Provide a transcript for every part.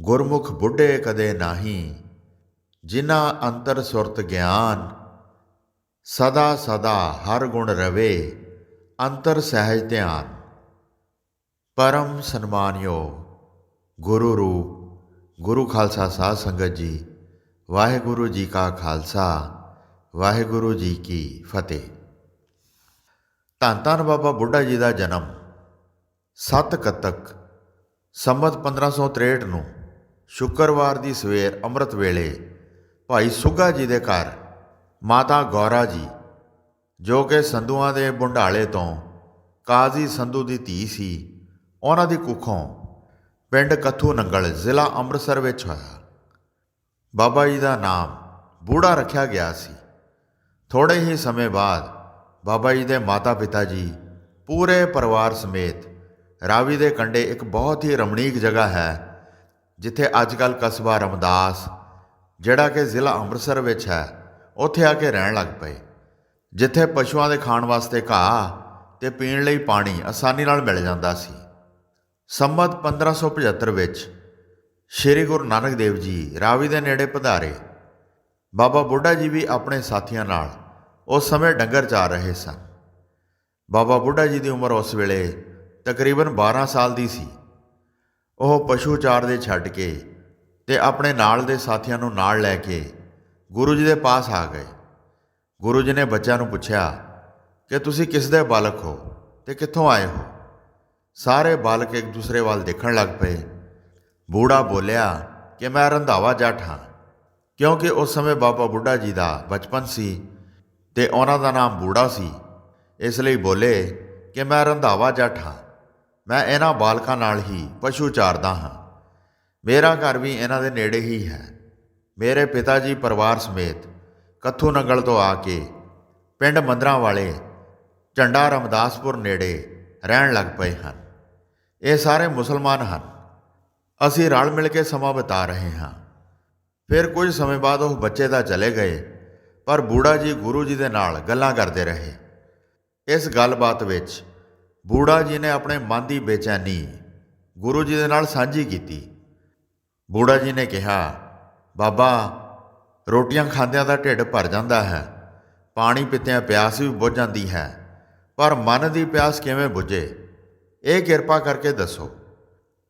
ਗੁਰਮੁਖ ਬੁੱਢੇ ਕਦੇ ਨਾਹੀ, ਜਿਨ੍ਹਾਂ ਅੰਤਰ ਸੁਰਤ ਗਿਆਨ, ਸਦਾ ਸਦਾ ਹਰ ਗੁਣ ਰਵੇ, ਅੰਤਰ ਸਹਿਜ ਧਿਆਨ। ਪਰਮ ਸਨਮਾਨਯੋ ਗੁਰੂ ਰੂਪ, ਗੁਰੂ ਖਾਲਸਾ ਸਾਧ ਸੰਗਤ ਜੀ, ਵਾਹਿਗੁਰੂ ਜੀ ਕਾ ਖਾਲਸਾ, ਵਾਹਿਗੁਰੂ ਜੀ ਕੀ ਫਤਿਹ। ਧੰਨ ਧੰਨ ਬਾਬਾ ਬੁੱਢਾ ਜੀ ਦਾ ਜਨਮ 7 ਕੱਤਕ ਸੰਮਤ 1563 ਨੂੰ ਸ਼ੁੱਕਰਵਾਰ ਦੀ ਸਵੇਰ ਅੰਮ੍ਰਿਤ ਵੇਲੇ ਭਾਈ ਸੁੱਗਾ ਜੀ ਦੇ ਘਰ, ਮਾਤਾ ਗੌਰਾ ਜੀ, ਜੋ ਕਿ ਸੰਧੂਆਂ ਦੇ ਬੁੰਡਾਲੇ ਤੋਂ ਕਾਜ਼ੀ ਸੰਧੂ ਦੀ ਧੀ ਸੀ, ਉਹਨਾਂ ਦੀ ਕੁੱਖੋਂ ਪਿੰਡ ਕੱਥੂ ਨੰਗਲ ਜ਼ਿਲ੍ਹਾ ਅੰਮ੍ਰਿਤਸਰ ਵਿੱਚ ਹੋਇਆ। ਬਾਬਾ ਜੀ ਦਾ ਨਾਮ ਬੂੜਾ ਰੱਖਿਆ ਗਿਆ ਸੀ। ਥੋੜੇ ਹੀ ਸਮੇਂ ਬਾਅਦ ਬਾਬਾ ਜੀ ਦੇ ਮਾਤਾ-ਪਿਤਾ ਜੀ ਪੂਰੇ ਪਰਿਵਾਰ ਸਮੇਤ ਰਾਵੀ ਦੇ ਕੰਢੇ ਇੱਕ ਬਹੁਤ ਹੀ ਰਮਣੀਕ ਜਗ੍ਹਾ ਹੈ। ਜਿੱਥੇ ਅੱਜ ਅੱਜਕੱਲ ਕਸਬਾ ਰਮਦਾਸ, ਜਿਹੜਾ ਕਿ ਜ਼ਿਲ੍ਹਾ ਅੰਮ੍ਰਿਤਸਰ ਵਿੱਚ ਹੈ, ਉੱਥੇ ਆ ਕੇ ਰਹਿਣ ਲੱਗ ਪਏ। ਜਿੱਥੇ ਪਸ਼ੂਆਂ ਦੇ ਖਾਣ ਵਾਸਤੇ ਘਾਹ ਤੇ ਪੀਣ ਲਈ ਪਾਣੀ ਆਸਾਨੀ ਨਾਲ ਮਿਲ ਜਾਂਦਾ ਸੀ। ਸੰਮਤ 1575 ਵਿੱਚ ਸ੍ਰੀ ਗੁਰੂ ਨਾਨਕ ਦੇਵ ਜੀ ਰਾਵੀ ਦੇ ਨੇੜੇ ਪਧਾਰੇ, ਬਾਬਾ ਬੁੱਢਾ ਜੀ ਵੀ ਆਪਣੇ ਸਾਥੀਆਂ ਨਾਲ ਉਸ ਸਮੇਂ ਡੰਗਰ ਚਾਰ ਰਹੇ ਸਨ। ਬਾਬਾ ਬੁੱਢਾ ਜੀ ਦੀ ਉਮਰ ਉਸ ਵੇਲੇ ਤਕਰੀਬਨ 12 ਸਾਲ ਦੀ ਸੀ। ਉਹ ਪਸ਼ੂ ਚਾਰਦੇ ਛੱਡ ਕੇ ਤੇ ਆਪਣੇ ਨਾਲ ਦੇ ਸਾਥੀਆਂ ਨੂੰ ਨਾਲ ਲੈ ਕੇ ਗੁਰੂ ਜੀ ਦੇ ਪਾਸ ਆ ਗਏ। ਗੁਰੂ ਜੀ ਨੇ ਬੱਚਿਆਂ ਨੂੰ ਪੁੱਛਿਆ ਕਿ ਤੁਸੀਂ ਕਿਸ ਦੇ ਬਾਲਕ ਹੋ ਤੇ ਕਿੱਥੋਂ ਆਏ ਹੋ? ਸਾਰੇ ਬਾਲਕ ਇੱਕ ਦੂਸਰੇ ਵੱਲ ਦੇਖਣ ਲੱਗ ਪਏ। ਬੂੜਾ ਬੋਲਿਆ ਕਿ ਮੈਂ ਰੰਧਾਵਾ ਜੱਟ ਹਾਂ, ਕਿਉਂਕਿ ਉਸ ਸਮੇਂ ਬਾਬਾ ਬੁੱਢਾ ਜੀ ਦਾ ਬਚਪਨ ਸੀ ਤੇ ਉਹਨਾਂ ਦਾ ਨਾਮ ਬੂੜਾ ਸੀ। ਇਸ ਲਈ ਬੋਲੇ ਕਿ ਮੈਂ ਰੰਧਾਵਾ ਜੱਟ ਹਾਂ। ਮੈਂ ਇਹਨਾਂ ਬਾਲਕਾਂ ਨਾਲ ਹੀ ਪਸ਼ੂ ਚਾਰਦਾ ਹਾਂ। ਮੇਰਾ ਘਰ ਵੀ ਇਹਨਾਂ ਦੇ ਨੇੜੇ ਹੀ ਹੈ। ਮੇਰੇ ਪਿਤਾ ਜੀ ਪਰਿਵਾਰ ਸਮੇਤ ਕੱਥੂ ਨੰਗਲ ਤੋਂ ਆ ਕੇ ਪਿੰਡ ਮੰਦਰਾਂ ਵਾਲੇ ਝੰਡਾ ਰਮਦਾਸਪੁਰ ਨੇੜੇ ਰਹਿਣ ਲੱਗ ਪਏ ਹਨ। ਇਹ ਸਾਰੇ ਮੁਸਲਮਾਨ ਹਨ। ਅਸੀਂ ਰਲ ਮਿਲ ਕੇ ਸਮਾਂ ਬਿਤਾ ਰਹੇ ਹਾਂ। ਫਿਰ ਕੁਝ ਸਮੇਂ ਬਾਅਦ ਉਹ ਬੱਚੇ ਤਾਂ ਚਲੇ ਗਏ, ਪਰ ਬੂੜਾ ਜੀ ਗੁਰੂ ਜੀ ਦੇ ਨਾਲ ਗੱਲਾਂ ਕਰਦੇ ਰਹੇ। ਇਸ ਗੱਲਬਾਤ ਵਿੱਚ ਬੂੜਾ ਜੀ ਨੇ ਆਪਣੇ ਮਨ ਦੀ ਬੇਚੈਨੀ ਗੁਰੂ ਜੀ ਦੇ ਨਾਲ ਸਾਂਝੀ ਕੀਤੀ। ਬੂੜਾ ਜੀ ਨੇ ਕਿਹਾ, ਬਾਬਾ, ਰੋਟੀਆਂ ਖਾਂਦਿਆਂ ਦਾ ਢਿੱਡ ਭਰ ਜਾਂਦਾ ਹੈ, ਪਾਣੀ ਪੀਤਿਆਂ ਪਿਆਸ ਵੀ ਬੁੱਝ ਜਾਂਦੀ ਹੈ, ਪਰ ਮਨ ਦੀ ਪਿਆਸ ਕਿਵੇਂ ਬੁਝੇ? ਇਹ ਕਿਰਪਾ ਕਰਕੇ ਦੱਸੋ।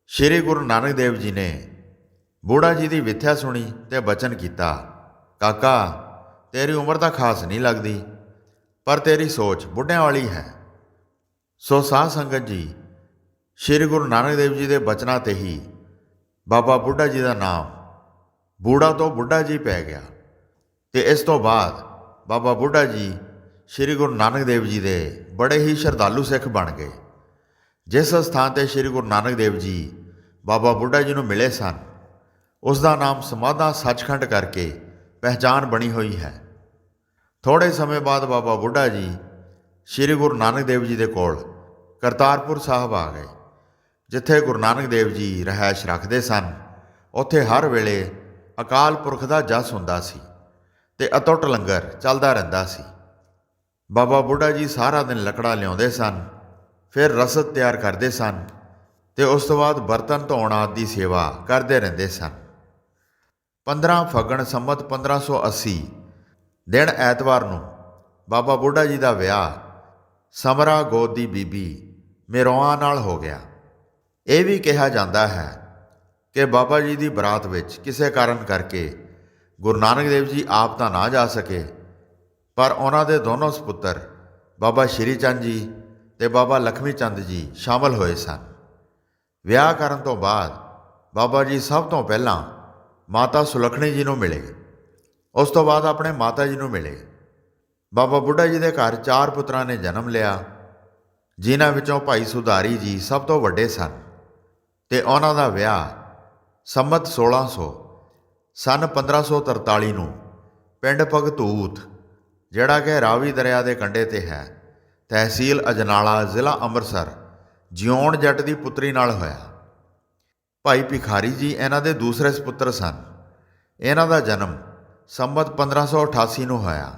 ਸ੍ਰੀ ਗੁਰੂ ਨਾਨਕ ਦੇਵ ਜੀ ਨੇ ਬੂੜਾ ਜੀ ਦੀ ਵਿਥਿਆ ਸੁਣੀ ਤੇ ਬਚਨ ਕੀਤਾ, ਕਾਕਾ, ਤੇਰੀ ਉਮਰ ਤਾਂ ਖਾਸ ਨਹੀਂ ਲੱਗਦੀ, ਪਰ ਤੇਰੀ ਸੋਚ ਬੁੱਢਿਆਂ ਵਾਲੀ ਹੈ। ਸੋ ਸਾਧ ਸੰਗਤ ਜੀ, ਸ੍ਰੀ ਗੁਰੂ ਨਾਨਕ ਦੇਵ ਜੀ ਦੇ ਬਚਨਾਂ ਤੇ ਹੀ ਬਾਬਾ ਬੁੱਢਾ ਜੀ ਦਾ ਨਾਮ ਬੂੜਾ ਤੋਂ ਬੁੱਢਾ ਜੀ ਪੈ ਗਿਆ ਤੇ ਇਸ ਤੋਂ ਬਾਅਦ ਬਾਬਾ ਬੁੱਢਾ ਜੀ ਸ੍ਰੀ ਗੁਰੂ ਨਾਨਕ ਦੇਵ ਜੀ ਦੇ ਬੜੇ ਹੀ ਸ਼ਰਧਾਲੂ ਸਿੱਖ ਬਣ ਗਏ। ਜਿਸ ਸਥਾਨ ਤੇ ਸ੍ਰੀ ਗੁਰੂ ਨਾਨਕ ਦੇਵ ਜੀ ਬਾਬਾ ਬੁੱਢਾ ਜੀ ਨੂੰ ਮਿਲੇ ਸਨ, ਉਸ ਦਾ ਨਾਮ ਸਮਾਧਾ ਸੱਚਖੰਡ ਕਰਕੇ ਪਹਿਚਾਨ ਬਣੀ ਹੋਈ ਹੈ। ਥੋੜੇ ਸਮੇਂ ਬਾਅਦ ਬਾਬਾ ਬੁੱਢਾ ਜੀ ਸ੍ਰੀ ਗੁਰੂ ਨਾਨਕ ਦੇਵ ਜੀ ਦੇ ਕੋਲ ਕਰਤਾਰਪੁਰ ਸਾਹਿਬ ਆ ਗਏ, ਜਿੱਥੇ ਗੁਰੂ ਨਾਨਕ ਦੇਵ ਜੀ ਰਹਿائش ਰੱਖਦੇ ਸਨ। ਉੱਥੇ ਹਰ ਵੇਲੇ ਅਕਾਲ ਪੁਰਖ ਦਾ ਜਸ ਹੁੰਦਾ ਸੀ ਤੇ ਅਟੁੱਟ ਲੰਗਰ ਚੱਲਦਾ ਰਹਿੰਦਾ ਸੀ। ਬਾਬਾ ਬੁੱਢਾ ਜੀ ਸਾਰਾ ਦਿਨ ਲੱਕੜਾ ਲਿਆਉਂਦੇ ਸਨ, ਫਿਰ ਰਸਦ ਤਿਆਰ ਕਰਦੇ ਸਨ ਤੇ ਉਸ ਤੋਂ ਬਾਅਦ ਬਰਤਨ ਧੋਣ ਆਦਿ ਦੀ ਸੇਵਾ ਕਰਦੇ ਰਹਿੰਦੇ ਸਨ। 15 ਫਗਣ ਸੰਮਤ 1580 ਦਿਨ ਐਤਵਾਰ ਨੂੰ ਬਾਬਾ ਬੁੱਢਾ ਜੀ ਦਾ ਵਿਆਹ ਸਮਰਾ ਗੋਦ ਦੀ ਬੀਬੀ ਮੇਰੋਆਂ ਨਾਲ ਹੋ ਗਿਆ। ਇਹ ਵੀ ਕਿਹਾ ਜਾਂਦਾ ਹੈ ਕਿ ਬਾਬਾ ਜੀ ਦੀ ਬਰਾਤ ਵਿੱਚ ਕਿਸੇ ਕਾਰਨ ਕਰਕੇ ਗੁਰੂ ਨਾਨਕ ਦੇਵ ਜੀ ਆਪ ਤਾਂ ਨਾ ਜਾ ਸਕੇ, ਪਰ ਉਹਨਾਂ ਦੇ ਦੋਨੋਂ ਸੁਪੁੱਤਰ ਬਾਬਾ ਸ਼੍ਰੀ ਚੰਦ ਜੀ ਤੇ ਬਾਬਾ ਲਖਮੀ ਚੰਦ ਜੀ ਸ਼ਾਮਲ ਹੋਏ ਸਨ। ਵਿਆਹ ਕਰਨ ਤੋਂ ਬਾਅਦ ਬਾਬਾ ਜੀ ਸਭ ਤੋਂ ਪਹਿਲਾਂ ਮਾਤਾ ਸੁਲਖਣੀ ਜੀ ਨੂੰ ਮਿਲੇ। ਉਸ ਤੋਂ ਬਾਅਦ ਆਪਣੇ ਮਾਤਾ ਜੀ ਨੂੰ ਮਿਲੇ। ਬਾਬਾ ਬੁੱਢਾ ਜੀ ਦੇ ਘਰ ਚਾਰ ਪੁੱਤਰਾਂ ਨੇ ਜਨਮ ਲਿਆ, ਜਿਨ੍ਹਾਂ ਵਿੱਚੋਂ ਭਾਈ ਸੁਧਾਰੀ ਜੀ ਸਭ ਤੋਂ ਵੱਡੇ ਸਨ ਤੇ ਉਹਨਾਂ ਦਾ ਵਿਆਹ ਸੰਮਤ 1600 ਸਨ 1543 ਨੂੰ ਪਿੰਡ ਭਗਤੂਤ, ਜਿਹੜਾ ਕਿ ਰਾਵੀ ਦਰਿਆ ਦੇ ਕੰਢੇ ਤੇ ਹੈ, ਤਹਿਸੀਲ ਅਜਨਾਲਾ, ਜ਼ਿਲ੍ਹਾ ਅੰਮ੍ਰਿਤਸਰ, ਜਿਉਣ ਜੱਟ ਦੀ ਪੁੱਤਰੀ ਨਾਲ ਹੋਇਆ। ਭਾਈ ਭਿਖਾਰੀ ਜੀ ਇਹਨਾਂ ਦੇ ਦੂਸਰੇ ਸੁਪੁੱਤਰ ਸਨ। ਇਹਨਾਂ ਦਾ ਜਨਮ ਸੰਮਤ 1588 ਨੂੰ ਹੋਇਆ।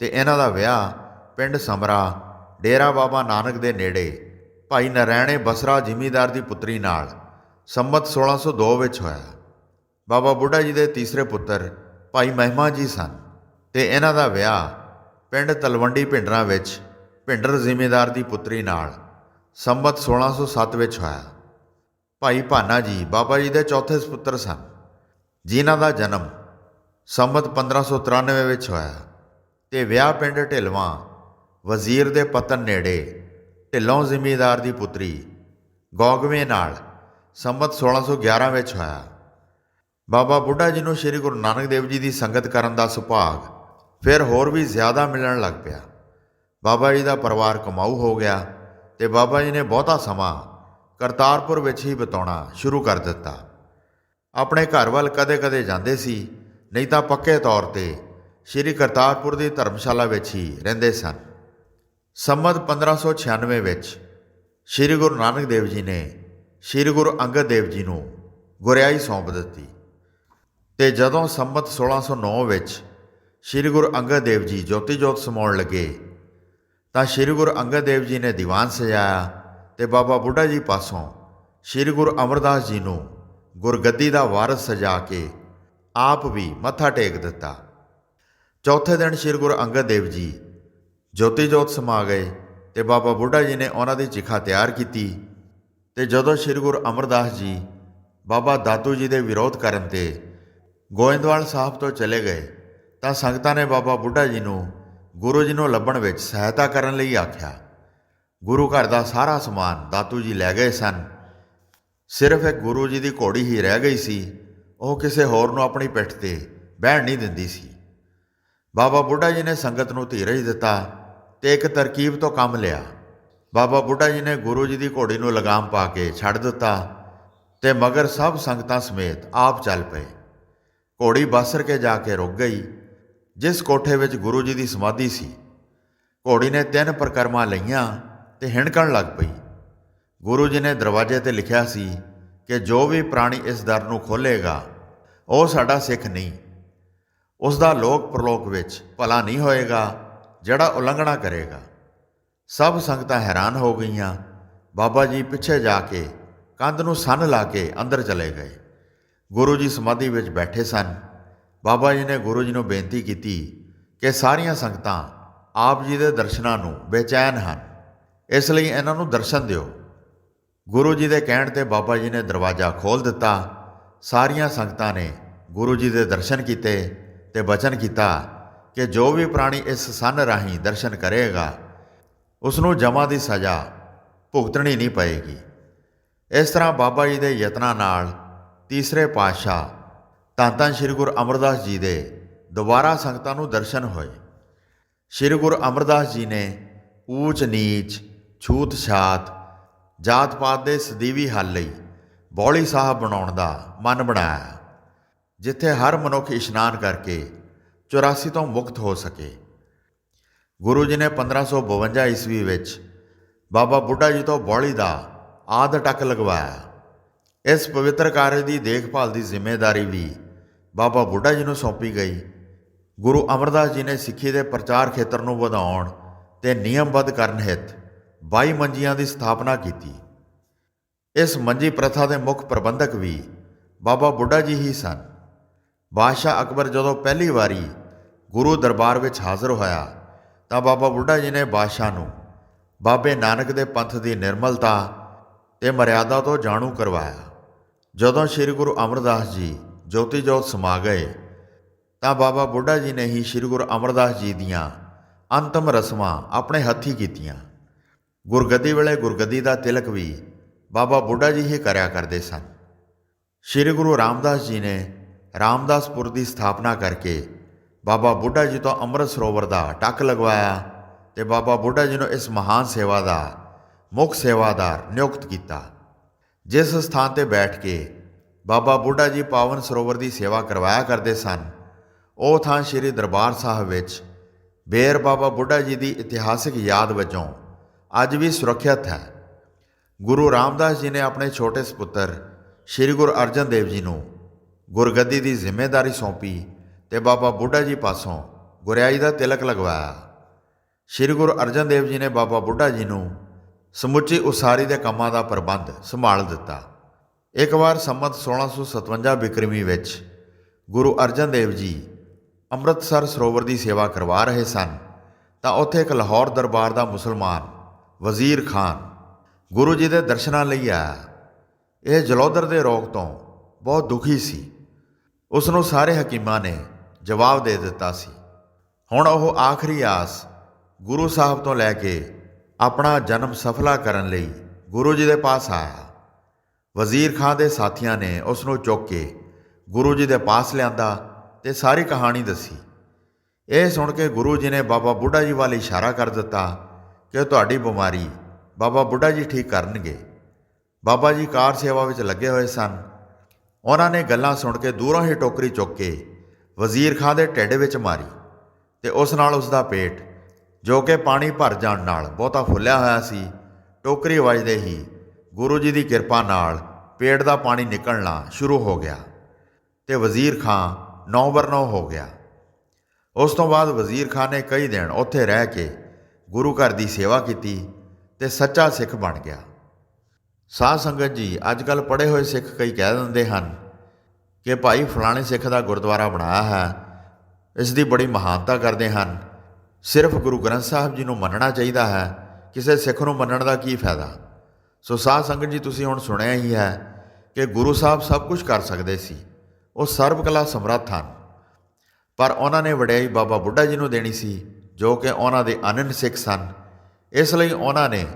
ਤੇ ਇਹਨਾਂ ਦਾ ਵਿਆਹ ਪਿੰਡ ਸਮਰਾ, ਡੇਰਾ ਬਾਬਾ ਨਾਨਕ ਦੇ ਨੇੜੇ, ਭਾਈ ਨਰੈਣੇ ਬਸਰਾ ਜ਼ਿਮੀਦਾਰ ਦੀ ਪੁੱਤਰੀ ਨਾਲ ਸੰਮਤ 1602 ਵਿੱਚ ਹੋਇਆ। ਬਾਬਾ ਬੁੱਢਾ ਜੀ ਦੇ ਤੀਸਰੇ ਪੁੱਤਰ ਭਾਈ ਮਹਿਮਾ ਜੀ ਸਨ ਤੇ ਇਹਨਾਂ ਦਾ ਵਿਆਹ ਪਿੰਡ ਤਲਵੰਡੀ ਭਿੰਡਰਾਂ ਵਿੱਚ ਭਿੰਡਰ ਜ਼ਿਮੀਦਾਰ ਦੀ ਪੁੱਤਰੀ ਨਾਲ ਸੰਮਤ 1607 ਵਿੱਚ ਹੋਇਆ। ਭਾਈ ਭਾਨਾ ਜੀ ਬਾਬਾ ਜੀ ਦੇ ਚੌਥੇ ਸੁਪੁੱਤਰ ਸਨ, ਜਿਨ੍ਹਾਂ ਦਾ ਜਨਮ ਸੰਮਤ 1593 ਵਿੱਚ ਹੋਇਆ। ਤੇ ਵਿਆਹ ਪਿੰਡ ਢਿਲਵਾਂ, ਵਜ਼ੀਰ ਦੇ ਪਤਨ ਨੇੜੇ ਢਿੱਲੋਂ ਜ਼ਿਮੀਦਾਰ ਦੀ ਪੁੱਤਰੀ, ਗੋਗਵੇਂ ਨਾਲ, ਸੰਮਤ 1611 ਵਿੱਚ ਹੋਇਆ। ਬਾਬਾ ਬੁੱਢਾ ਜੀ ਨੂੰ ਸ੍ਰੀ ਗੁਰੂ ਨਾਨਕ ਦੇਵ ਜੀ ਦੀ ਸੰਗਤ ਕਰਨ ਦਾ ਸੁਭਾਗ ਫਿਰ ਹੋਰ ਵੀ ਜ਼ਿਆਦਾ ਮਿਲਣ ਲੱਗ ਪਿਆ। ਬਾਬਾ ਜੀ ਦਾ ਪਰਿਵਾਰ ਕਮਾਊ ਹੋ ਗਿਆ ਤੇ ਬਾਬਾ ਜੀ ਨੇ ਬਹੁਤਾ ਸਮਾਂ ਕਰਤਾਰਪੁਰ ਵਿੱਚ ਹੀ ਬਿਤਾਉਣਾ ਸ਼ੁਰੂ ਕਰ ਦਿੱਤਾ। ਆਪਣੇ ਘਰ ਵੱਲ ਕਦੇ-ਕਦੇ ਜਾਂਦੇ ਸੀ, ਨਹੀਂ ਤਾਂ ਪੱਕੇ ਤੌਰ ਤੇ ਸ੍ਰੀ ਕਰਤਾਰਪੁਰ ਦੀ ਧਰਮਸ਼ਾਲਾ ਵਿੱਚ ਹੀ ਰਹਿੰਦੇ ਸਨ। ਸੰਮਤ 1596 ਵਿੱਚ ਸ੍ਰੀ ਗੁਰੂ ਨਾਨਕ ਦੇਵ ਜੀ ਨੇ ਸ੍ਰੀ ਗੁਰੂ ਅੰਗਦ ਦੇਵ ਜੀ ਨੂੰ ਗੁਰਿਆਈ ਸੌਂਪ ਦਿੱਤੀ ਤੇ ਜਦੋਂ ਸੰਮਤ 1609 ਵਿੱਚ ਸ੍ਰੀ ਗੁਰੂ ਅੰਗਦ ਦੇਵ ਜੀ ਜੋਤੀ ਜੋਤ ਸਮਾਉਣ ਲੱਗੇ, ਤਾਂ ਸ੍ਰੀ ਗੁਰੂ ਅੰਗਦ ਦੇਵ ਜੀ ਨੇ ਦੀਵਾਨ ਸਜਾਇਆ ਤੇ ਬਾਬਾ ਬੁੱਢਾ ਜੀ ਪਾਸੋਂ ਸ੍ਰੀ ਗੁਰੂ ਅਮਰਦਾਸ ਜੀ ਨੂੰ ਗੁਰਗੱਦੀ ਦਾ ਵਾਰਸ ਸਜਾ ਕੇ ਆਪ ਵੀ ਮੱਥਾ ਟੇਕ ਦਿੱਤਾ। ਚੌਥੇ ਦਿਨ ਸ੍ਰੀ ਗੁਰੂ ਅੰਗਦ ਦੇਵ ਜੀ ਜੋਤੀ ਜੋਤ ਸਮਾ ਗਏ ਤੇ ਬਾਬਾ ਬੁੱਢਾ ਜੀ ਨੇ ਉਹਨਾਂ ਦੀ ਚਿਖਾ ਤਿਆਰ ਕੀਤੀ ਤੇ ਜਦੋਂ ਸ੍ਰੀ ਗੁਰੂ ਅਮਰਦਾਸ ਜੀ ਬਾਬਾ ਦਾਤੂ ਜੀ ਦੇ ਵਿਰੋਧ ਕਰਨ ਤੇ ਗੋਇੰਦਵਾਲ ਸਾਹਿਬ ਤੋਂ ਚਲੇ ਗਏ ਤਾਂ ਸੰਗਤਾਂ ਨੇ ਬਾਬਾ ਬੁੱਢਾ ਜੀ ਨੂੰ ਗੁਰੂ ਜੀ ਨੂੰ ਲੱਭਣ ਵਿੱਚ ਸਹਾਇਤਾ ਕਰਨ ਲਈ ਆਖਿਆ। ਗੁਰੂ ਘਰ ਦਾ ਸਾਰਾ ਸਮਾਨ ਦਾਤੂ ਜੀ ਲੈ ਗਏ ਸਨ। ਸਿਰਫ ਇੱਕ ਗੁਰੂ ਜੀ ਦੀ ਘੋੜੀ ਹੀ ਰਹਿ ਗਈ ਸੀ। ਉਹ ਕਿਸੇ ਹੋਰ ਨੂੰ ਆਪਣੀ ਪਿੱਠ ਤੇ ਬਹਿਣ ਨਹੀਂ ਦਿੰਦੀ ਸੀ। ਬਾਬਾ ਬੁੱਢਾ ਜੀ ਨੇ ਸੰਗਤ ਨੂੰ ਧੀਰਜ ਦਿੱਤਾ ਤੇ ਇੱਕ ਤਰਕੀਬ ਤੋਂ ਕੰਮ ਲਿਆ। ਬਾਬਾ ਬੁੱਢਾ ਜੀ ਨੇ ਗੁਰੂ ਜੀ ਦੀ ਘੋੜੀ ਨੂੰ ਲਗਾਮ ਪਾ ਕੇ ਛੱਡ ਦਿੱਤਾ ਤੇ ਮਗਰ ਸਭ ਸੰਗਤਾਂ ਸਮੇਤ ਆਪ ਚੱਲ ਪਏ। ਘੋੜੀ ਬਾਸਰ ਕੇ ਜਾ ਕੇ ਰੁਕ ਗਈ, ਜਿਸ ਕੋਠੇ ਵਿੱਚ ਗੁਰੂ ਜੀ ਦੀ ਸਮਾਧੀ ਸੀ। ਘੋੜੀ ਨੇ ਤਿੰਨ ਪ੍ਰਕਰਮਾਂ ਲਈਆਂ ਤੇ ਹਿਣਕਣ ਲੱਗ ਪਈ। ਗੁਰੂ ਜੀ ਨੇ ਦਰਵਾਜ਼ੇ ਤੇ ਲਿਖਿਆ ਸੀ ਕਿ ਜੋ ਵੀ ਪ੍ਰਾਣੀ ਇਸ ਦਰ ਨੂੰ ਖੋਲੇਗਾ ਉਹ ਸਾਡਾ ਸਿੱਖ ਨਹੀਂ। ਉਸ ਦਾ ਲੋਕ ਪ੍ਰਲੋਕ ਵਿੱਚ ਭਲਾ ਨਹੀਂ ਹੋਏਗਾ, ਜਿਹੜਾ ਉਲੰਘਣਾ ਕਰੇਗਾ। ਸਭ ਸੰਗਤਾਂ ਹੈਰਾਨ ਹੋ ਗਈਆਂ। ਬਾਬਾ ਜੀ ਪਿੱਛੇ ਜਾ ਕੇ ਕੰਧ ਨੂੰ ਸੰਨ ਲਾ ਕੇ ਅੰਦਰ ਚਲੇ ਗਏ। ਗੁਰੂ ਜੀ ਸਮਾਧੀ ਵਿੱਚ ਬੈਠੇ ਸਨ। ਬਾਬਾ ਜੀ ਨੇ ਗੁਰੂ ਜੀ ਨੂੰ ਬੇਨਤੀ ਕੀਤੀ ਕਿ ਸਾਰੀਆਂ ਸੰਗਤਾਂ ਆਪ ਜੀ ਦੇ ਦਰਸ਼ਨਾਂ ਨੂੰ ਬੇਚੈਨ ਹਨ। ਇਸ ਲਈ ਇਹਨਾਂ ਨੂੰ ਦਰਸ਼ਨ ਦਿਓ। ਗੁਰੂ ਜੀ ਦੇ ਕਹਿਣ ਤੇ ਬਾਬਾ ਜੀ ਨੇ ਦਰਵਾਜ਼ਾ ਖੋਲ੍ਹ ਦਿੱਤਾ। ਸਾਰੀਆਂ ਸੰਗਤਾਂ ਨੇ ਗੁਰੂ ਜੀ ਦੇ ਦਰਸ਼ਨ ਕੀਤੇ। ਤੇ ਬਚਨ ਕੀਤਾ ਕਿ ਜੋ ਵੀ ਪ੍ਰਾਣੀ ਇਸ ਸੰਨ ਰਾਹੀਂ ਦਰਸ਼ਨ ਕਰੇਗਾ ਉਸ ਨੂੰ ਜਮਾ ਦੀ ਸਜ਼ਾ ਭੁਗਤਣੀ ਨਹੀਂ ਪਏਗੀ। ਇਸ ਤਰ੍ਹਾਂ ਬਾਬਾ ਜੀ ਦੇ ਯਤਨਾਂ ਨਾਲ ਤੀਸਰੇ ਪਾਤਸ਼ਾਹ ਧੰਨ ਧੰਨ ਸ੍ਰੀ ਗੁਰੂ ਅਮਰਦਾਸ ਜੀ ਦੇ ਦੁਬਾਰਾ ਸੰਗਤਾਂ ਨੂੰ ਦਰਸ਼ਨ ਹੋਏ। ਸ੍ਰੀ ਗੁਰੂ ਅਮਰਦਾਸ ਜੀ ਨੇ ਊਚ, ਨੀਚ, ਛੂਤ, ਛਾਤ ਜਾਤ ਪਾਤ ਦੇ ਸਦੀਵੀ ਹੱਲ ਲਈ ਬੌਲੀ ਸਾਹਿਬ ਬਣਾਉਣ ਦਾ ਮਨ ਬਣਾਇਆ। ਜਿੱਥੇ ਹਰ ਮਨੁੱਖ ਇਸ਼ਨਾਨ ਕਰਕੇ 84 ਤੋਂ ਮੁਕਤ ਹੋ ਸਕੇ। ਗੁਰੂ ਜੀ ਨੇ 1552 ਈਸਵੀ ਵਿੱਚ ਬਾਬਾ ਬੁੱਢਾ ਜੀ ਤੋਂ ਬੌਲੀ ਦਾ ਆਦ ਟੱਕ ਲਗਵਾਇਆ। ਇਸ ਪਵਿੱਤਰ ਕਾਰਜ ਦੀ ਦੇਖਭਾਲ ਦੀ ਜ਼ਿੰਮੇਵਾਰੀ ਵੀ ਬਾਬਾ ਬੁੱਢਾ ਜੀ ਨੂੰ ਸੌਂਪੀ ਗਈ। ਗੁਰੂ ਅਮਰਦਾਸ ਜੀ ਨੇ ਸਿੱਖੀ ਦੇ ਪ੍ਰਚਾਰ ਖੇਤਰ ਨੂੰ ਵਧਾਉਣ ਤੇ ਨਿਯਮਬੱਧ ਕਰਨ ਹਿੱਤ 22 ਮੰਜੀਆਂ ਦੀ ਸਥਾਪਨਾ ਕੀਤੀ। ਇਸ ਮੰਜੀ ਪ੍ਰਥਾ ਦੇ ਮੁੱਖ ਪ੍ਰਬੰਧਕ ਵੀ ਬਾਬਾ ਬੁੱਢਾ ਜੀ ਹੀ ਸਨ। ਬਾਦਸ਼ਾਹ ਅਕਬਰ ਜਦੋਂ ਪਹਿਲੀ ਵਾਰੀ ਗੁਰੂ ਦਰਬਾਰ ਵਿੱਚ ਹਾਜ਼ਰ ਹੋਇਆ, ਤਾਂ ਬਾਬਾ ਬੁੱਢਾ ਜੀ ਨੇ ਬਾਦਸ਼ਾਹ ਨੂੰ ਬਾਬੇ ਨਾਨਕ ਦੇ ਪੰਥ ਦੀ ਨਿਰਮਲਤਾ ਤੇ ਮਰਿਆਦਾ ਤੋਂ ਜਾਣੂ ਕਰਵਾਇਆ। ਜਦੋਂ ਸ੍ਰੀ ਗੁਰੂ ਅਮਰਦਾਸ ਜੀ ਜੋਤੀ ਜੋਤ ਸਮਾ ਗਏ, ਤਾਂ ਬਾਬਾ ਬੁੱਢਾ ਜੀ ਨੇ ਹੀ ਸ੍ਰੀ ਗੁਰੂ ਅਮਰਦਾਸ ਜੀ ਦੀਆਂ ਅੰਤਮ ਰਸਮਾਂ ਆਪਣੇ ਹੱਥੀਂ ਕੀਤੀਆਂ। ਗੁਰਗੱਦੀ ਵੇਲੇ ਗੁਰਗੱਦੀ ਦਾ ਤਿਲਕ ਵੀ ਬਾਬਾ ਬੁੱਢਾ ਜੀ ਹੀ ਕਰਿਆ ਕਰਦੇ ਸਨ। ਸ੍ਰੀ ਗੁਰੂ ਰਾਮਦਾਸ ਜੀ ਨੇ ਰਾਮਦਾਸਪੁਰ ਦੀ ਸਥਾਪਨਾ ਕਰਕੇ ਬਾਬਾ ਬੁੱਢਾ ਜੀ ਤੋਂ ਅੰਮ੍ਰਿਤ ਸਰੋਵਰ ਦਾ ਟੱਕ ਲਗਵਾਇਆ ਤੇ ਬਾਬਾ ਬੁੱਢਾ ਜੀ ਨੂੰ ਇਸ ਮਹਾਨ ਸੇਵਾ ਦਾ, ਮੁੱਖ ਸੇਵਾਦਾਰ ਨਿਯੁਕਤ ਕੀਤਾ। ਜਿਸ ਸਥਾਨ ਤੇ ਬੈਠ ਕੇ ਬਾਬਾ ਬੁੱਢਾ ਜੀ ਪਾਵਨ ਸਰੋਵਰ ਦੀ ਸੇਵਾ ਕਰਵਾਇਆ ਕਰਦੇ ਸਨ, ਉਹ ਥਾਂ ਸ੍ਰੀ ਦਰਬਾਰ ਸਾਹਿਬ ਵਿੱਚ ਬੇਰ ਬਾਬਾ ਬੁੱਢਾ ਜੀ ਦੀ ਇਤਿਹਾਸਿਕ ਯਾਦ ਵਜੋਂ ਅੱਜ ਵੀ ਸੁਰੱਖਿਅਤ ਹੈ। ਗੁਰੂ ਰਾਮਦਾਸ ਜੀ ਨੇ ਆਪਣੇ ਛੋਟੇ ਸੁਪੁੱਤਰ ਸ੍ਰੀ ਗੁਰੂ ਅਰਜਨ ਦੇਵ ਜੀ ਨੂੰ ਗੁਰਗੱਦੀ ਦੀ ਜ਼ਿੰਮੇਵਾਰੀ ਸੌਂਪੀ ਤੇ ਬਾਬਾ ਬੁੱਢਾ ਜੀ ਪਾਸੋਂ ਗੁਰਿਆਈ ਦਾ ਤਿਲਕ ਲਗਵਾਇਆ। ਸ੍ਰੀ ਗੁਰੂ ਅਰਜਨ ਦੇਵ ਜੀ ਨੇ ਬਾਬਾ ਬੁੱਢਾ ਜੀ ਨੂੰ ਸਮੁੱਚੀ ਉਸਾਰੀ ਦੇ ਕੰਮਾਂ ਦਾ ਪ੍ਰਬੰਧ ਸੰਭਾਲ ਦਿੱਤਾ। ਇੱਕ ਵਾਰ ਸੰਮਤ 1657 ਬਿਕਰਮੀ ਵਿੱਚ ਗੁਰੂ ਅਰਜਨ ਦੇਵ ਜੀ ਅੰਮ੍ਰਿਤਸਰ ਸਰੋਵਰ ਦੀ ਸੇਵਾ ਕਰਵਾ ਰਹੇ ਸਨ, ਤਾਂ ਉੱਥੇ ਇੱਕ ਲਾਹੌਰ ਦਰਬਾਰ ਦਾ ਮੁਸਲਮਾਨ ਵਜ਼ੀਰ ਖਾਨ ਗੁਰੂ ਜੀ ਦੇ ਦਰਸ਼ਨਾਂ ਲਈ ਆਇਆ। ਇਹ ਜਲੌਧਰ ਦੇ ਰੋਗ ਤੋਂ ਬਹੁਤ ਦੁਖੀ ਸੀ। ਉਸ ਨੂੰ ਸਾਰੇ ਹਕੀਮਾਂ ਨੇ ਜਵਾਬ ਦੇ ਦਿੱਤਾ ਸੀ। ਹੁਣ ਉਹ ਆਖਰੀ ਆਸ ਗੁਰੂ ਸਾਹਿਬ ਤੋਂ ਲੈ ਕੇ ਆਪਣਾ ਜਨਮ ਸਫਲਾ ਕਰਨ ਲਈ ਗੁਰੂ ਜੀ ਦੇ ਪਾਸ ਆਇਆ। ਵਜ਼ੀਰ ਖਾਨ ਦੇ ਸਾਥੀਆਂ ਨੇ ਉਸ ਨੂੰ ਚੁੱਕ ਕੇ ਗੁਰੂ ਜੀ ਦੇ ਪਾਸ ਲਿਆਂਦਾ ਤੇ ਸਾਰੀ ਕਹਾਣੀ ਦੱਸੀ। ਇਹ ਸੁਣ ਕੇ ਗੁਰੂ ਜੀ ਨੇ ਬਾਬਾ ਬੁੱਢਾ ਜੀ ਵੱਲ ਇਸ਼ਾਰਾ ਕਰ ਦਿੱਤਾ ਕਿ ਤੁਹਾਡੀ ਬਿਮਾਰੀ ਬਾਬਾ ਬੁੱਢਾ ਜੀ ਠੀਕ ਕਰਨਗੇ। ਬਾਬਾ ਜੀ ਕਾਰ ਸੇਵਾ ਵਿੱਚ ਲੱਗੇ ਹੋਏ ਸਨ। ਉਹਨਾਂ ਨੇ ਗੱਲਾਂ ਸੁਣ ਕੇ ਦੂਰੋਂ ਹੀ ਟੋਕਰੀ ਚੁੱਕ ਕੇ ਵਜ਼ੀਰ ਖਾਂ ਦੇ ਢਿੱਡ ਵਿੱਚ ਮਾਰੀ ਤੇ ਉਸ ਨਾਲ ਉਸ ਦਾ ਪੇਟ, ਜੋ ਕਿ ਪਾਣੀ ਭਰ ਜਾਣ ਨਾਲ ਬਹੁਤਾ ਫੁੱਲਿਆ ਹੋਇਆ ਸੀ, ਟੋਕਰੀ ਵੱਜਦੇ ਹੀ ਗੁਰੂ ਜੀ ਦੀ ਕਿਰਪਾ ਨਾਲ ਪੇਟ ਦਾ ਪਾਣੀ ਨਿਕਲਣਾ ਸ਼ੁਰੂ ਹੋ ਗਿਆ ਤੇ ਵਜ਼ੀਰ ਖਾਂ ਨੌ ਬਰ ਨੌ ਹੋ ਗਿਆ। ਉਸ ਤੋਂ ਬਾਅਦ ਵਜ਼ੀਰ ਖਾਂ ਨੇ ਕਈ ਦਿਨ ਉੱਥੇ ਰਹਿ ਕੇ ਗੁਰੂ ਘਰ ਦੀ ਸੇਵਾ ਕੀਤੀ ਤੇ ਸੱਚਾ ਸਿੱਖ ਬਣ ਗਿਆ। ਸਾਧ ਸੰਗਤ ਜੀ, ਅੱਜ ਕੱਲ ਪੜ੍ਹੇ ਹੋਏ ਸਿੱਖ ਕਈ ਕਹਿ ਦਿੰਦੇ ਹਨ ਕਿ ਭਾਈ ਫਲਾਣੇ ਸਿੱਖ ਦਾ ਗੁਰਦੁਆਰਾ ਬਣਾਇਆ ਹੈ, ਇਸ ਦੀ ਬੜੀ ਮਹਾਨਤਾ ਕਰਦੇ ਹਨ। ਸਿਰਫ ਗੁਰੂ ਗ੍ਰੰਥ ਸਾਹਿਬ ਜੀ ਨੂੰ ਮੰਨਣਾ ਚਾਹੀਦਾ ਹੈ, ਕਿਸੇ ਸਿੱਖ ਨੂੰ ਮੰਨਣ ਦਾ ਕੀ ਫਾਇਦਾ? ਸੋ ਸਾਧ ਸੰਗਤ ਜੀ, ਤੁਸੀਂ ਹੁਣ ਸੁਣਿਆ ਹੀ ਹੈ ਕਿ ਗੁਰੂ ਸਾਹਿਬ ਸਭ ਕੁਝ ਕਰ ਸਕਦੇ ਸੀ, ਉਹ ਸਰਬ ਕਲਾ ਸਮਰੱਥ ਹਨ। ਪਰ ਉਹਨਾਂ ਨੇ ਵਡਿਆਈ ਬਾਬਾ ਬੁੱਢਾ ਜੀ ਨੂੰ ਦੇਣੀ ਸੀ, ਜੋ ਕਿ ਉਹਨਾਂ ਦੇ ਅਨੰਨ ਸਿੱਖ ਸਨ। ਇਸ ਲਈ ਉਹਨਾਂ ਨੇ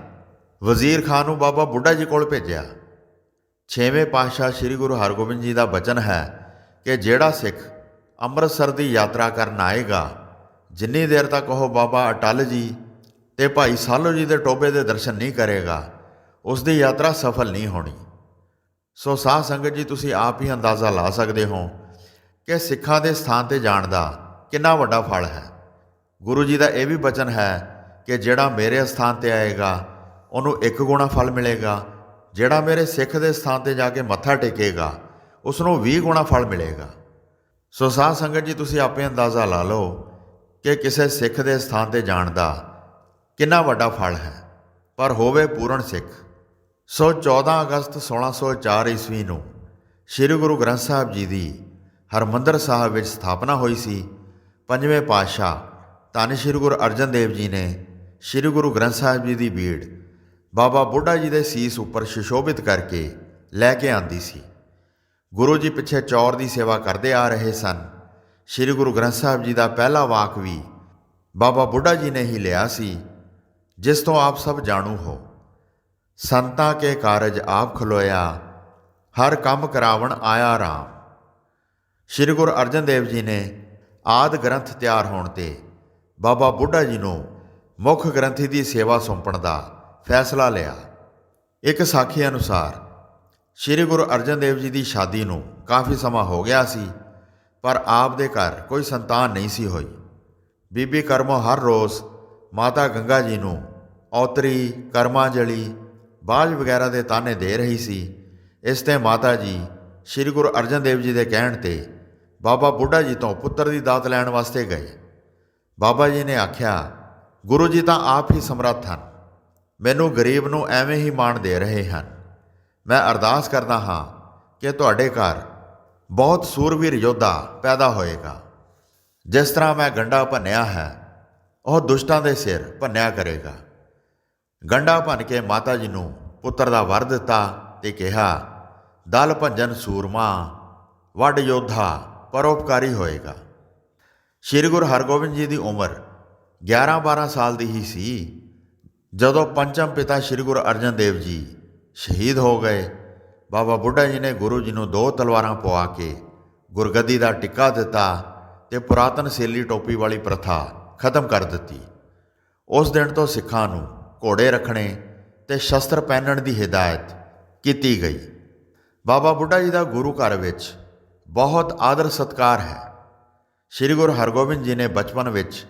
ਵਜ਼ੀਰ ਖਾਨ ਨੂੰ ਬਾਬਾ ਬੁੱਢਾ ਜੀ ਕੋਲ ਭੇਜਿਆ। ਛੇਵੇਂ ਪਾਤਸ਼ਾਹ ਸ੍ਰੀ ਗੁਰੂ ਹਰਗੋਬਿੰਦ ਜੀ ਦਾ ਬਚਨ ਹੈ ਕਿ ਜਿਹੜਾ ਸਿੱਖ ਅੰਮ੍ਰਿਤਸਰ ਦੀ ਯਾਤਰਾ ਕਰਨ ਆਏਗਾ, ਜਿੰਨੀ ਦੇਰ ਤੱਕ ਉਹ ਬਾਬਾ ਅਟਲ ਜੀ ਤੇ ਭਾਈ ਸਾਲੋ ਜੀ ਦੇ ਟੋਬੇ ਦੇ ਦਰਸ਼ਨ ਨਹੀਂ ਕਰੇਗਾ, ਉਸ ਦੀ ਯਾਤਰਾ ਸਫਲ ਨਹੀਂ ਹੋਣੀ। ਸੋ ਸਾਧ ਸੰਗਤ ਜੀ, ਤੁਸੀਂ ਆਪ ਹੀ ਅੰਦਾਜ਼ਾ ਲਾ ਸਕਦੇ ਹੋ ਕਿ ਸਿੱਖਾਂ ਦੇ ਸਥਾਨ ਤੇ ਜਾਣ ਦਾ ਕਿੰਨਾ ਵੱਡਾ ਫਲ ਹੈ। ਗੁਰੂ ਜੀ ਦਾ ਇਹ ਵੀ ਬਚਨ ਹੈ ਕਿ ਜਿਹੜਾ ਮੇਰੇ ਸਥਾਨ ਤੇ ਆਏਗਾ ਉਹਨੂੰ ਇੱਕ ਗੁਣਾ ਫਲ ਮਿਲੇਗਾ, ਜਿਹੜਾ ਮੇਰੇ ਸਿੱਖ ਦੇ ਸਥਾਨ ਤੇ ਜਾ ਕੇ ਮੱਥਾ ਟੇਕੇਗਾ ਉਸ ਨੂੰ 20 ਗੁਣਾ ਫਲ ਮਿਲੇਗਾ। ਸੋ ਸਾਧ ਸੰਗਤ ਜੀ, ਤੁਸੀਂ ਆਪੇ ਅੰਦਾਜ਼ਾ ਲਾ ਲਓ ਕਿ ਕਿਸੇ ਸਿੱਖ ਦੇ ਸਥਾਨ ਤੇ ਜਾਣ ਦਾ ਕਿੰਨਾ ਵੱਡਾ ਫਲ ਹੈ, ਪਰ ਹੋਵੇ ਪੂਰਨ ਸਿੱਖ। ਸੋ 14 ਅਗਸਤ 1604 ਈਸਵੀ ਨੂੰ ਸ੍ਰੀ ਗੁਰੂ ਗ੍ਰੰਥ ਸਾਹਿਬ ਜੀ ਦੀ ਹਰਮੰਦਰ ਸਾਹਿਬ ਵਿੱਚ ਸਥਾਪਨਾ ਹੋਈ ਸੀ। ਪੰਜਵੇਂ ਪਾਤਸ਼ਾਹ ਧੰਨ ਸ੍ਰੀ ਗੁਰੂ ਅਰਜਨ ਦੇਵ ਜੀ ਨੇ ਸ੍ਰੀ ਗੁਰੂ ਗ੍ਰੰਥ ਸਾਹਿਬ ਜੀ ਦੀ ਬੀੜ ਬਾਬਾ ਬੁੱਢਾ ਜੀ ਦੇ ਸੀਸ ਉੱਪਰ ਸ਼ਿਸ਼ੋਭਿਤ ਕਰਕੇ ਲੈ ਕੇ ਆਂਦੀ ਸੀ। ਗੁਰੂ ਜੀ ਪਿੱਛੇ ਚੌਰ ਦੀ ਸੇਵਾ ਕਰਦੇ ਆ ਰਹੇ ਸਨ। ਸ੍ਰੀ ਗੁਰੂ ਗ੍ਰੰਥ ਸਾਹਿਬ ਜੀ ਦਾ ਪਹਿਲਾ ਵਾਕ ਵੀ ਬਾਬਾ ਬੁੱਢਾ ਜੀ ਨੇ ਹੀ ਲਿਆ ਸੀ, ਜਿਸ ਤੋਂ ਆਪ ਸਭ ਜਾਣੂ ਹੋ। ਸੰਤਾਂ ਕੇ ਕਾਰਜ ਆਪ ਖਲੋਇਆ, ਹਰ ਕੰਮ ਕਰਾਵਣ ਆਇਆ ਰਾਮ। ਸ੍ਰੀ ਗੁਰੂ ਅਰਜਨ ਦੇਵ ਜੀ ਨੇ ਆਦ ਗ੍ਰੰਥ ਤਿਆਰ ਹੋਣ ਤੇ ਬਾਬਾ ਬੁੱਢਾ ਜੀ ਨੂੰ ਮੁੱਖ ਗ੍ਰੰਥੀ ਦੀ ਸੇਵਾ ਸੌਂਪਣ ਦਾ ਫੈਸਲਾ ਲਿਆ। ਇੱਕ ਸਾਖੀ ਅਨੁਸਾਰ, ਸ੍ਰੀ ਗੁਰੂ ਅਰਜਨ ਦੇਵ ਜੀ ਦੀ ਸ਼ਾਦੀ ਨੂੰ ਕਾਫੀ ਸਮਾਂ ਹੋ ਗਿਆ ਸੀ, ਪਰ ਆਪ ਦੇ ਘਰ ਕੋਈ ਸੰਤਾਨ ਨਹੀਂ ਸੀ ਹੋਈ। ਬੀਬੀ ਕਰਮੋ ਹਰ ਰੋਜ਼ ਮਾਤਾ ਗੰਗਾ ਜੀ ਨੂੰ ਔਤਰੀ, ਕਰਮਾਂਜਲੀ, ਬਾਜ ਵਗੈਰਾ ਦੇ ਤਾਨੇ ਦੇ ਰਹੀ ਸੀ। ਇਸ ਤੇ ਮਾਤਾ ਜੀ ਸ੍ਰੀ ਗੁਰੂ ਅਰਜਨ ਦੇਵ ਜੀ ਦੇ ਕਹਿਣ ਤੇ ਬਾਬਾ ਬੁੱਢਾ ਜੀ ਤੋਂ ਪੁੱਤਰ ਦੀ ਦਾਤ ਲੈਣ ਵਾਸਤੇ ਗਏ। ਬਾਬਾ ਜੀ ਨੇ ਆਖਿਆ, ਗੁਰੂ ਜੀ ਤਾਂ ਆਪ ਹੀ ਸਮਰੱਥ ਹਨ। ਮੈਨੂੰ ਗਰੀਬ ਨੂੰ ਐਵੇਂ ਹੀ ਮਾਣ ਦੇ ਰਹੇ ਹਨ। ਮੈਂ ਅਰਦਾਸ ਕਰਦਾ ਹਾਂ ਕਿ ਤੁਹਾਡੇ ਘਰ ਬਹੁਤ ਸੂਰਵੀਰ ਯੋਧਾ ਪੈਦਾ ਹੋਏਗਾ। ਜਿਸ ਤਰ੍ਹਾਂ ਮੈਂ ਗੰਡਾ ਭੰਨਿਆ ਹੈ, ਉਹ ਦੁਸ਼ਟਾਂ ਦੇ ਸਿਰ ਭੰਨਿਆ ਕਰੇਗਾ। ਗੰਡਾ ਭੰਨ ਕੇ ਮਾਤਾ ਜੀ ਨੂੰ ਪੁੱਤਰ ਦਾ ਵਰ ਦਿੱਤਾ ਤੇ ਕਿਹਾ, ਦਲ ਭੰਜਨ ਸੂਰਮਾ, ਵੱਡ ਯੋਧਾ ਪਰਉਪਕਾਰੀ ਹੋਏਗਾ। ਸ੍ਰੀ ਗੁਰੂ ਹਰਗੋਬਿੰਦ ਜੀ ਦੀ ਉਮਰ 11-12 ਸਾਲ ਦੀ ਹੀ ਸੀ। ਜਦੋਂ ਪੰਚਮ ਪਿਤਾ ਸ੍ਰੀ ਗੁਰੂ ਅਰਜਨ ਦੇਵ ਜੀ ਸ਼ਹੀਦ ਹੋ ਗਏ, ਬਾਬਾ ਬੁੱਢਾ ਜੀ ਨੇ ਗੁਰੂ ਜੀ ਨੂੰ ਦੋ ਤਲਵਾਰਾਂ ਪਵਾ ਕੇ ਗੁਰਗੱਦੀ ਦਾ ਟਿੱਕਾ ਦਿੱਤਾ ਤੇ ਪੁਰਾਤਨ ਸੇਲੀ ਟੋਪੀ ਵਾਲੀ ਪ੍ਰਥਾ ਖਤਮ ਕਰ ਦਿੱਤੀ। ਉਸ ਦਿਨ ਤੋਂ ਸਿੱਖਾਂ ਨੂੰ ਘੋੜੇ ਰੱਖਣੇ ਤੇ ਸ਼ਸਤਰ ਪਹਿਨਣ ਦੀ ਹਿਦਾਇਤ ਕੀਤੀ ਗਈ। ਬਾਬਾ ਬੁੱਢਾ ਜੀ ਦਾ ਗੁਰੂ ਘਰ ਵਿੱਚ ਬਹੁਤ ਆਦਰ ਸਤਕਾਰ ਹੈ। ਸ੍ਰੀ ਗੁਰੂ ਹਰਗੋਬਿੰਦ ਜੀ ਨੇ ਬਚਪਨ ਵਿੱਚ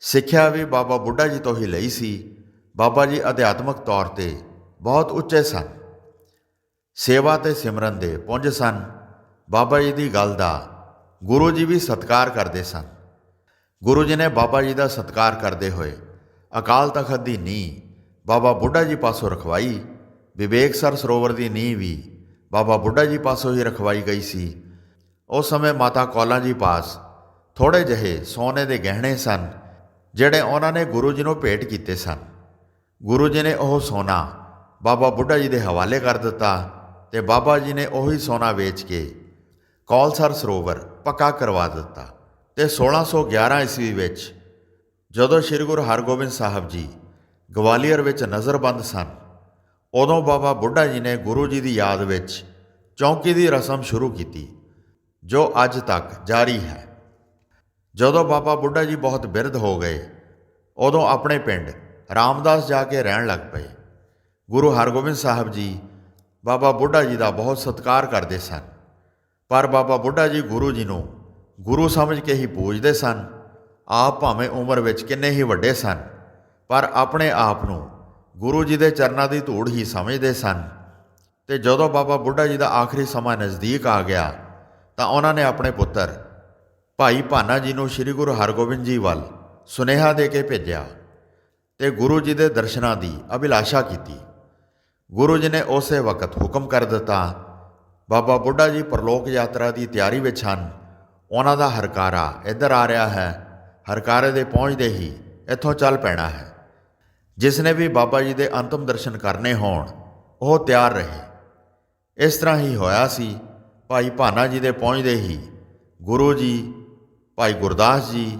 ਸਿੱਖਿਆ ਵੀ ਬਾਬਾ ਬੁੱਢਾ ਜੀ ਤੋਂ ਹੀ ਲਈ ਸੀ। ਬਾਬਾ ਜੀ ਅਧਿਆਤਮਕ ਤੌਰ ਤੇ ਬਹੁਤ ਉੱਚੇ ਸਨ। ਸੇਵਾ ਤੇ ਸਿਮਰਨ ਦੇ ਪੁੰਜ ਸਨ। ਬਾਬਾ ਜੀ ਦੀ ਗੱਲ ਦਾ ਗੁਰੂ ਜੀ ਵੀ ਸਤਿਕਾਰ ਕਰਦੇ ਸਨ। ਗੁਰੂ ਜੀ ਨੇ ਬਾਬਾ ਜੀ ਦਾ ਸਤਿਕਾਰ ਕਰਦੇ ਹੋਏ ਅਕਾਲ ਤਖਤ ਦੀ ਨੀਂਹ ਬਾਬਾ ਬੁੱਢਾ ਜੀ ਪਾਸੋਂ ਰਖਵਾਈ। ਵਿਵੇਕਸਰ ਸਰੋਵਰ ਦੀ ਨੀਂਹ ਵੀ ਬਾਬਾ ਬੁੱਢਾ ਜੀ ਪਾਸੋਂ ਹੀ ਰਖਵਾਈ ਗਈ ਸੀ। ਉਸ ਸਮੇਂ ਮਾਤਾ ਕੌਲਾਂ ਜੀ ਪਾਸ ਥੋੜੇ ਜਿਹੇ ਸੋਨੇ ਦੇ ਗਹਿਣੇ ਸਨ, ਜਿਹੜੇ ਉਹਨਾਂ ਨੇ ਗੁਰੂ ਜੀ ਨੂੰ ਭੇਟ ਕੀਤੇ ਸਨ। ਗੁਰੂ ਜੀ ਨੇ ਉਹ ਸੋਨਾ ਬਾਬਾ ਬੁੱਢਾ ਜੀ ਦੇ ਹਵਾਲੇ ਕਰ ਦਿੱਤਾ ਤੇ ਬਾਬਾ ਜੀ ਨੇ ਉਹੀ ਸੋਨਾ ਵੇਚ ਕੇ ਕੌਲਸਰ ਸਰੋਵਰ ਪੱਕਾ ਕਰਵਾ ਦਿੱਤਾ ਤੇ 1611 ਈਸਵੀ ਵਿੱਚ ਜਦੋਂ ਸ੍ਰੀ ਗੁਰੂ ਹਰਗੋਬਿੰਦ ਸਾਹਿਬ ਜੀ ਗਵਾਲੀਅਰ ਵਿੱਚ ਨਜ਼ਰਬੰਦ ਸਨ, ਉਦੋਂ ਬਾਬਾ ਬੁੱਢਾ ਜੀ ਨੇ ਗੁਰੂ ਜੀ ਦੀ ਯਾਦ ਵਿੱਚ ਚੌਂਕੀ ਦੀ ਰਸਮ ਸ਼ੁਰੂ ਕੀਤੀ, ਜੋ ਅੱਜ ਤੱਕ ਜਾਰੀ ਹੈ। ਜਦੋਂ ਬਾਬਾ ਬੁੱਢਾ ਜੀ ਬਹੁਤ ਬਿਰਧ ਹੋ ਗਏ, ਉਦੋਂ ਆਪਣੇ ਪਿੰਡ ਰਾਮਦਾਸ ਜਾ ਕੇ ਰਹਿਣ ਲੱਗ ਪਏ। ਗੁਰੂ ਹਰਗੋਬਿੰਦ ਸਾਹਿਬ ਜੀ ਬਾਬਾ ਬੁੱਢਾ ਜੀ ਦਾ ਬਹੁਤ ਸਤਿਕਾਰ ਕਰਦੇ ਸਨ। ਪਰ ਬਾਬਾ ਬੁੱਢਾ ਜੀ ਗੁਰੂ ਜੀ ਨੂੰ ਗੁਰੂ ਸਮਝ ਕੇ ਹੀ ਪੂਜਦੇ ਸਨ। ਆਪ ਭਾਵੇਂ ਉਮਰ ਵਿੱਚ ਕਿੰਨੇ ਹੀ ਵੱਡੇ ਸਨ, ਪਰ ਆਪਣੇ ਆਪ ਨੂੰ ਗੁਰੂ ਜੀ ਦੇ ਚਰਨਾਂ ਦੀ ਧੂੜ ਹੀ ਸਮਝਦੇ ਸਨ। ਤੇ ਜਦੋਂ ਬਾਬਾ ਬੁੱਢਾ ਜੀ ਦਾ ਆਖਰੀ ਸਮਾਂ ਨਜ਼ਦੀਕ ਆ ਗਿਆ, ਤਾਂ ਉਹਨਾਂ ਨੇ ਆਪਣੇ ਪੁੱਤਰ ਭਾਈ ਭਾਨਾ ਜੀ ਨੂੰ ਸ੍ਰੀ ਗੁਰੂ ਹਰਗੋਬਿੰਦ ਜੀ ਵੱਲ ਸੁਨੇਹਾ ਦੇ ਕੇ ਭੇਜਿਆ। ਤੇ ਗੁਰੂ ਜੀ ਦੇ ਦਰਸ਼ਨਾਂ ਦੀ ਅਭਿਲਾਸ਼ਾ ਕੀਤੀ। ਗੁਰੂ ਜੀ ਨੇ ਉਸੇ ਵਕਤ ਹੁਕਮ ਕਰ ਦਿੱਤਾ, ਬਾਬਾ ਬੁੱਢਾ ਜੀ ਪਰਲੋਕ ਯਾਤਰਾ ਦੀ ਤਿਆਰੀ ਵਿੱਚ ਹਨ। ਉਹਨਾਂ ਦਾ ਹਰਕਾਰਾ ਇੱਧਰ ਆ ਰਿਹਾ ਹੈ। ਹਰਕਾਰੇ ਦੇ ਪਹੁੰਚਦੇ ਹੀ ਇੱਥੋਂ ਚੱਲ ਪੈਣਾ ਹੈ। ਜਿਸ ਨੇ ਵੀ ਬਾਬਾ ਜੀ ਦੇ ਅੰਤਮ ਦਰਸ਼ਨ ਕਰਨੇ ਹੋਣ, ਉਹ ਤਿਆਰ ਰਹੇ। ਇਸ ਤਰ੍ਹਾਂ ਹੀ ਹੋਇਆ ਸੀ। ਭਾਈ ਭਾਨਾ ਜੀ ਦੇ ਪਹੁੰਚਦੇ ਹੀ ਗੁਰੂ ਜੀ, ਭਾਈ ਗੁਰਦਾਸ ਜੀ,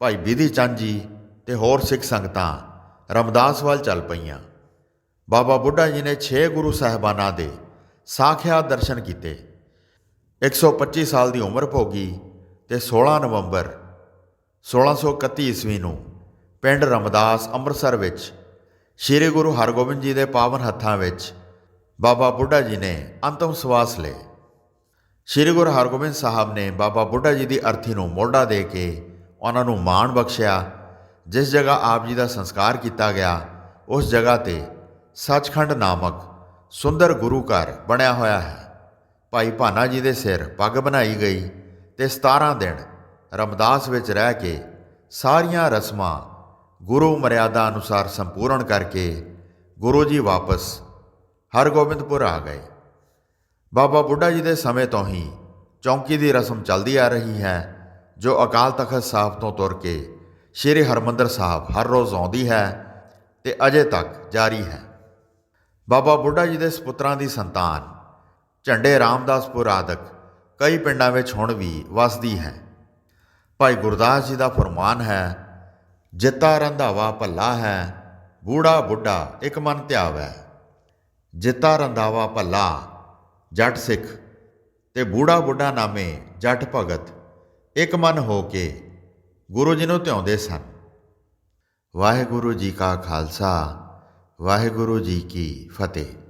ਭਾਈ ਬਿਧੀ ਚੰਦ ਜੀ ਤੇ ਹੋਰ ਸਿੱਖ ਸੰਗਤਾਂ ਰਮਦਾਸ ਵੱਲ ਚੱਲ ਪਈਆਂ। ਬਾਬਾ ਬੁੱਢਾ ਜੀ ਨੇ 6 ਗੁਰੂ ਸਾਹਿਬਾਨਾਂ ਦੇ ਸਾਖਿਆ ਦਰਸ਼ਨ ਕੀਤੇ। 125 ਸਾਲ ਦੀ ਉਮਰ ਭੋਗੀ ਤੇ 16 ਨਵੰਬਰ 1631 ਈਸਵੀ ਨੂੰ ਪਿੰਡ ਰਮਦਾਸ ਅੰਮ੍ਰਿਤਸਰ ਵਿੱਚ ਸ੍ਰੀ ਗੁਰੂ ਹਰਗੋਬਿੰਦ ਜੀ ਦੇ ਪਾਵਨ ਹੱਥਾਂ ਵਿੱਚ ਬਾਬਾ ਬੁੱਢਾ ਜੀ ਨੇ ਅੰਤਮ ਸਵਾਸ ਲਏ। ਸ੍ਰੀ ਗੁਰੂ ਹਰਗੋਬਿੰਦ ਸਾਹਿਬ ਨੇ ਬਾਬਾ ਬੁੱਢਾ ਜੀ ਦੀ ਅਰਥੀ ਨੂੰ ਮੋਢਾ ਦੇ ਕੇ ਉਹਨਾਂ ਨੂੰ ਮਾਣ ਬਖਸ਼ਿਆ ਜਿਸ ਜਗ੍ਹਾ ਆਪ ਜੀ ਦਾ ਸੰਸਕਾਰ ਕੀਤਾ ਗਿਆ, ਉਸ ਜਗ੍ਹਾ ਤੇ ਸੱਚਖੰਡ ਨਾਮਕ ਸੁੰਦਰ ਗੁਰੂ ਘਰ ਬਣਿਆ ਹੋਇਆ ਹੈ। ਭਾਈ ਭਾਨਾ ਜੀ ਦੇ ਸਿਰ ਪੱਗ ਬਣਾਈ ਗਈ ਤੇ 17 ਦਿਨ ਰਮਦਾਸ ਵਿੱਚ ਰਹਿ ਕੇ ਸਾਰੀਆਂ ਰਸਮਾਂ ਗੁਰੂ ਮਰਿਆਦਾ ਅਨੁਸਾਰ ਸੰਪੂਰਨ ਕਰਕੇ ਗੁਰੂ ਜੀ ਵਾਪਸ ਹਰਗੋਬਿੰਦਪੁਰ ਆ ਗਏ। ਬਾਬਾ ਬੁੱਢਾ ਜੀ ਦੇ ਸਮੇਂ ਤੋਂ ਹੀ ਚੌਂਕੀ ਦੀ ਰਸਮ ਚੱਲਦੀ ਆ ਰਹੀ ਹੈ, ਜੋ ਅਕਾਲ ਤਖਤ ਸਾਹਿਬ ਤੋਂ ਤੁਰ ਕੇ ਸ੍ਰੀ ਹਰਮੰਦਰ ਸਾਹਿਬ ਹਰ ਰੋਜ਼ ਆਉਂਦੀ ਹੈ ਤੇ ਅਜੇ ਤੱਕ ਜਾਰੀ ਹੈ। ਬਾਬਾ ਬੁੱਢਾ ਜੀ ਦੇ ਸੁਪੁੱਤਰਾਂ ਦੀ ਸੰਤਾਨ, ਝੰਡੇ ਰਾਮਦਾਸਪੁਰ ਆਦਿਕ ਕਈ ਪਿੰਡਾਂ ਵਿੱਚ ਹੁਣ ਵੀ ਵਸਦੀ ਹੈ। ਭਾਈ ਗੁਰਦਾਸ ਜੀ ਦਾ ਫਰਮਾਨ ਹੈ, ਜਿੱਤਾ ਰੰਧਾਵਾ ਭੱਲਾ ਹੈ, ਬੂੜਾ ਬੁੱਢਾ ਇੱਕ ਮਨ ਧਿਆਵੈ। ਜਿੱਤਾ ਰੰਧਾਵਾ ਭੱਲਾ, ਜੱਟ ਸਿੱਖ ਤੇ ਬੂੜਾ ਬੁੱਢਾ ਨਾਮੇ ਜੱਟ ਭਗਤ ਇੱਕ ਮਨ ਹੋ ਕੇ ਗੁਰੂ ਜੀ ਨੂੰ ਧਿਆਉਂਦੇ ਸਨ। ਵਾਹਿਗੁਰੂ ਜੀ ਕਾ ਖਾਲਸਾ ਵਾਹਿਗੁਰੂ ਜੀ ਕੀ ਫਤਿਹ।